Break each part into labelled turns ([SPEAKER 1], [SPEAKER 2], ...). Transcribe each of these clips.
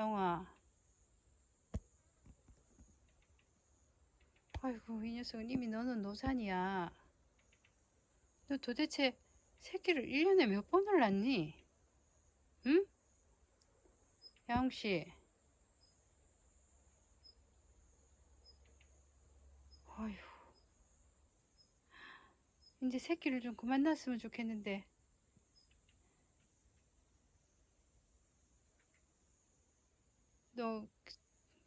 [SPEAKER 1] 야옹아. 아이고, 이 녀석은 이미 너는 노산이야. 너 도대체 새끼를 1년에 몇 번을 낳니? 응? 야옹씨. 아휴. 이제 새끼를 좀 그만 낳았으면 좋겠는데. 너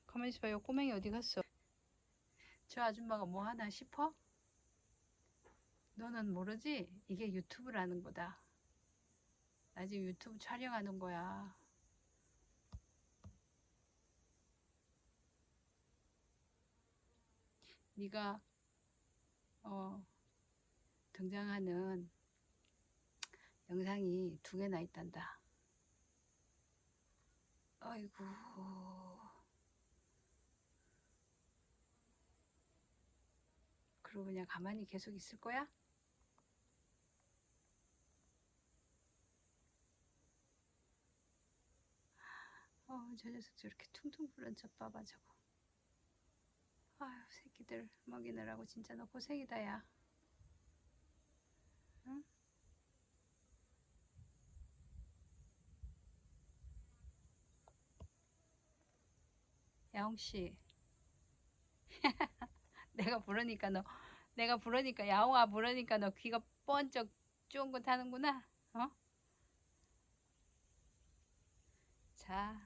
[SPEAKER 1] 가만히 있어봐요. 꼬맹이 어디 갔어? 저 아줌마가 뭐 하나 싶어? 너는 모르지? 이게 유튜브라는 거다. 나 지금 유튜브 촬영하는 거야. 네가 어 등장하는 영상이 두 개나 있단다. 아이고. 그러고 그냥 가만히 계속 있을 거야? 어, 저 녀석 저렇게 퉁퉁 부른 척 봐봐 저거. 아유, 새끼들 먹이느라고 진짜 너 고생이다 야. 야옹 씨. 내가 부르니까 너 내가 부르니까 야옹아 부르니까 너 귀가 번쩍 쫑긋 하는구나. 어? 자,